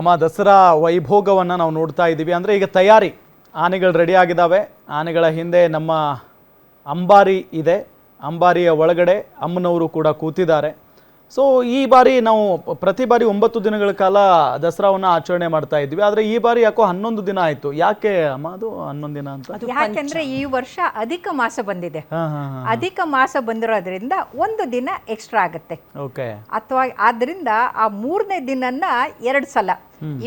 ನಮ್ಮ ದಸರಾ ವೈಭೋಗವನ್ನು ನಾವು ನೋಡ್ತಾ ಇದ್ದೀವಿ. ಅಂದರೆ ಈಗ ತಯಾರಿ, ಆನೆಗಳು ರೆಡಿ ಆಗಿದ್ದಾವೆ. ಆನೆಗಳ ಹಿಂದೆ ನಮ್ಮ ಅಂಬಾರಿ ಇದೆ. ಅಂಬಾರಿಯ ಒಳಗಡೆ ಅಮ್ಮನವರು ಕೂಡ ಕೂತಿದ್ದಾರೆ. ಸೊ ಈ ಬಾರಿ ನಾವು ಪ್ರತಿ ಬಾರಿ ಒಂಬತ್ತು ದಿನಗಳ ಕಾಲ ದಸರಾವನ್ನು ಆಚರಣೆ ಮಾಡ್ತಾ ಇದ್ವಿ ಆದರೆ ಈ ಬಾರಿ ಯಾಕೋ ಹನ್ನೊಂದು ದಿನ ಆಯಿತು. ಯಾಕೆ ಅಮ್ಮ ಅದು ಹನ್ನೊಂದು ದಿನ ಅಂತ? ಯಾಕೆಂದ್ರೆ ಈ ವರ್ಷ ಅಧಿಕ ಮಾಸ ಬಂದಿದೆ. ಅಧಿಕ ಮಾಸ ಬಂದಿರೋದ್ರಿಂದ ಒಂದು ದಿನ ಎಕ್ಸ್ಟ್ರಾ ಆಗುತ್ತೆ. ಓಕೆ. ಅಥವಾ ಆದ್ರಿಂದ ಆ ಮೂರನೇ ದಿನನ ಎರಡು ಸಲ.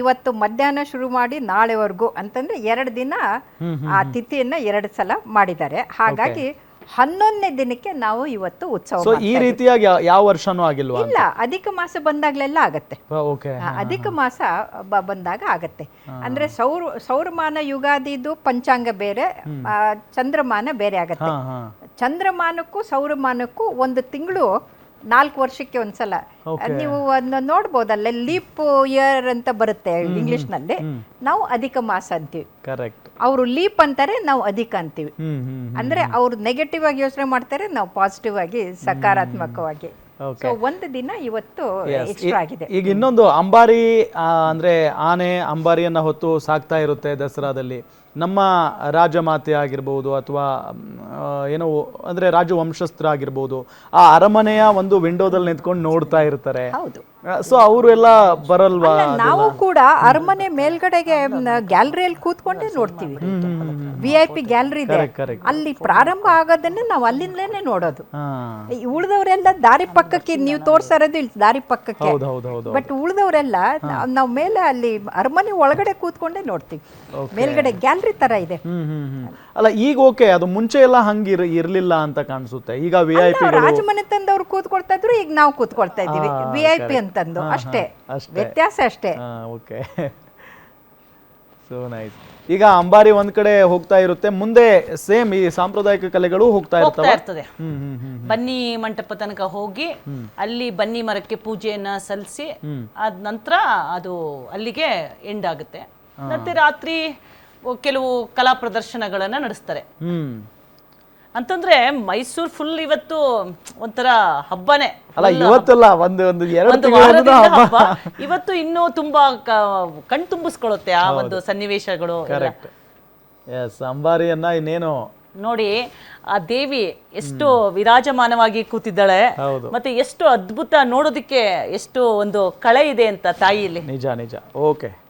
ಇವತ್ತು ಮಧ್ಯಾಹ್ನ ಶುರು ಮಾಡಿ ನಾಳೆವರೆಗೂ ಅಂತಂದ್ರೆ ಎರಡು ದಿನ ಆ ತಿಥಿಯನ್ನ ಎರಡು ಸಲ ಮಾಡಿದ್ದಾರೆ. ಹಾಗಾಗಿ ಹನ್ನೊಂದನೇ ದಿನಕ್ಕೆ ನಾವು ಇವತ್ತು ಉತ್ಸವ ಸೊ ಈ ರೀತಿಯಾಗಿ ಯಾವ ವರ್ಷನೂ ಆಗಿಲ್ವಾ ಇಲ್ಲ ಅಧಿಕ ಮಾಸ ಬಂದಾಗ್ಲೆಲ್ಲ ಆಗತ್ತೆ. ಅಧಿಕ ಮಾಸ ಬಂದಾಗ ಆಗತ್ತೆ. ಅಂದ್ರೆ ಸೌರ ಸೌರಮಾನ ಯುಗಾದಿದು ಪಂಚಾಂಗ ಬೇರೆ ಚಂದ್ರಮಾನ ಬೇರೆ ಆಗತ್ತೆ. ಚಂದ್ರಮಾನಕ್ಕೂ ಸೌರಮಾನಕ್ಕೂ ಒಂದು ತಿಂಗಳು ನಾಲ್ಕು ವರ್ಷಕ್ಕೆ ಒಂದ್ಸಲ. ನೀವು ಅದನ್ನ ನೋಡ್ಬೋದಲ್ಲ ಲೀಪ್ ಇಯರ್ ಅಂತ ಬರುತ್ತೆ ಇಂಗ್ಲಿಷ್ನಲ್ಲಿ ನಾವು ಅಧಿಕ ಮಾಸ ಅಂತೀವಿ. ಕರೆಕ್ಟ್ ಅವರು ಲೀಪ್ ಅಂತಾರೆ ನಾವು ಅಧಿಕ ಅಂತೀವಿ. ಅಂದ್ರೆ ಅವ್ರು ನೆಗೆಟಿವ್ ಆಗಿ ಯೋಚನೆ ಮಾಡ್ತಾರೆ ನಾವು ಪಾಸಿಟಿವ್ ಆಗಿ ಸಕಾರಾತ್ಮಕವಾಗಿ. ಸೊ ಒಂದು ದಿನ ಇವತ್ತು ಎಕ್ಸ್ಟ್ರಾ ಆಗಿದೆ. ಈಗ ಇನ್ನೊಂದು ಅಂಬಾರಿ ಅಂದ್ರೆ ಆನೆ ಅಂಬಾರಿಯನ್ನ ಹೊತ್ತು ಸಾಕ್ತಾ ಇರುತ್ತೆ ದಸರಾದಲ್ಲಿ. ನಮ್ಮ ರಾಜಮಾತೆ ಆಗಿರ್ಬೋದು ಅಥವಾ ಏನೋ ಅಂದ್ರೆ ರಾಜವಂಶಸ್ಥರ ಆಗಿರ್ಬೋದು ಆ ಅರಮನೆಯ ಒಂದು ವಿಂಡೋದಲ್ಲಿ ನಿಂತ್ಕೊಂಡು ನೋಡ್ತಾ ಇರ್ತಾರೆ. ಹೌದು. ಸೊ ಅವರು ಎಲ್ಲ ಬರಲ್ವಾ ನಾವು ಕೂಡ ಅರಮನೆ ಮೇಲ್ಗಡೆಗೆ ಗ್ಯಾಲರಿಯಲ್ಲಿ ಕೂತ್ಕೊಂಡೆ ನೋಡ್ತೀವಿ. ವಿ ಐ ಪಿ ಗ್ಯಾಲರಿ ಇದೆ. ಅಲ್ಲಿ ಪ್ರಾರಂಭ ಆಗೋದನ್ನೇ ನಾವು ಅಲ್ಲಿಂದಲೇ ನೋಡೋದು. ಉಳಿದವರೆಲ್ಲ ದಾರಿ ಪಕ್ಕಕ್ಕೆ ನೀವು ತೋರ್ಸಾ ಇರೋದು ಇಲ್ಲಿ ದಾರಿ ಪಕ್ಕಕ್ಕೆ. ಹೌದು ಹೌದು ಹೌದು ಬಟ್ ಉಳಿದವರೆಲ್ಲ ನಾವು ಮೇಲೆ ಅಲ್ಲಿ ಅರಮನೆ ಒಳಗಡೆ ಕೂತ್ಕೊಂಡೆ ನೋಡ್ತೀವಿ. ಮೇಲ್ಗಡೆ ಗ್ಯಾಲರಿ ತರ ಇದೆ. ಅಲ್ಲ ಈಗ ಓಕೆ ಅದು ಮುಂಚೆ ಎಲ್ಲ ಹಂಗಿರ ಇರ್ಲಿಲ್ಲ ಅಂತ ಕಾಣಿಸುತ್ತೆ. ಈಗ ವಿ ಐ ಪಿ ರಾಜಮನೆ ತಂದವ್ರು ಕೂತ್ಕೊಳ್ತಾ ಇದ್ರು ಈಗ ನಾವು ಕೂತ್ಕೊಳ್ತಾ ಇದೀವಿ ವಿ ಐ ಪಿ ಅಂತಂದು ಅಷ್ಟೇ. ವ್ಯತ್ಯಾಸ ಅಷ್ಟೇ. ಹಾ ಓಕೆ ಸೊ ನೈಸ್ ಈಗ ಅಂಬಾರಿ ಒಂದ್ ಕಡೆ ಹೋಗ್ತಾ ಇರುತ್ತೆ. ಮುಂದೆ ಸೇಮ್ ಈ ಸಾಂಪ್ರದಾಯಿಕ ಕಲೆಗಳು ಹೋಗ್ತಾ ಇರ್ತವೆ. ಬನ್ನಿ ಮಂಟಪ ತನಕ ಹೋಗಿ ಅಲ್ಲಿ ಬನ್ನಿ ಮರಕ್ಕೆ ಪೂಜೆಯನ್ನ ಸಲ್ಲಿಸಿ ಅದ ನಂತರ ಅದು ಅಲ್ಲಿಗೆ ಎಂಡ್ ಆಗುತ್ತೆ. ಮತ್ತೆ ರಾತ್ರಿ ಕೆಲವು ಕಲಾ ಪ್ರದರ್ಶನಗಳನ್ನ ನಡೆಸ್ತಾರೆ. ಹ್ಮ್. ಅಂತಂದ್ರೆ ಮೈಸೂರು ಫುಲ್ ಇವತ್ತು ಒಂಥರ ಹಬ್ಬನೇ. ಅಲ್ಲ ಇವತ್ತಲ್ಲ ಒಂದು ಒಂದು ಎರಡು ಹಬ್ಬ. ಇವತ್ತು ಇನ್ನೂ ತುಂಬಾ ಕಣ್ ತುಂಬಿಸ್ಕೊಳ್ಳುತ್ತೆ ಆ ಒಂದು ಸನ್ನಿವೇಶಗಳು ಕರೆಕ್ಟ್ ಎಸ್ ಅಂಬಾರಿಯನ್ನ ಇನ್ನೇನು? ನೋಡಿ ಆ ದೇವಿ ಎಷ್ಟು ವಿರಾಜಮಾನವಾಗಿ ಕೂತಿದ್ದಾಳೆ. ಮತ್ತೆ ಎಷ್ಟು ಅದ್ಭುತ ನೋಡೋದಕ್ಕೆ ಎಷ್ಟು ಒಂದು ಕಳೆ ಇದೆ ಅಂತ ತಾಯಿಯಲ್ಲಿ. ನಿಜ ನಿಜ. ಓಕೆ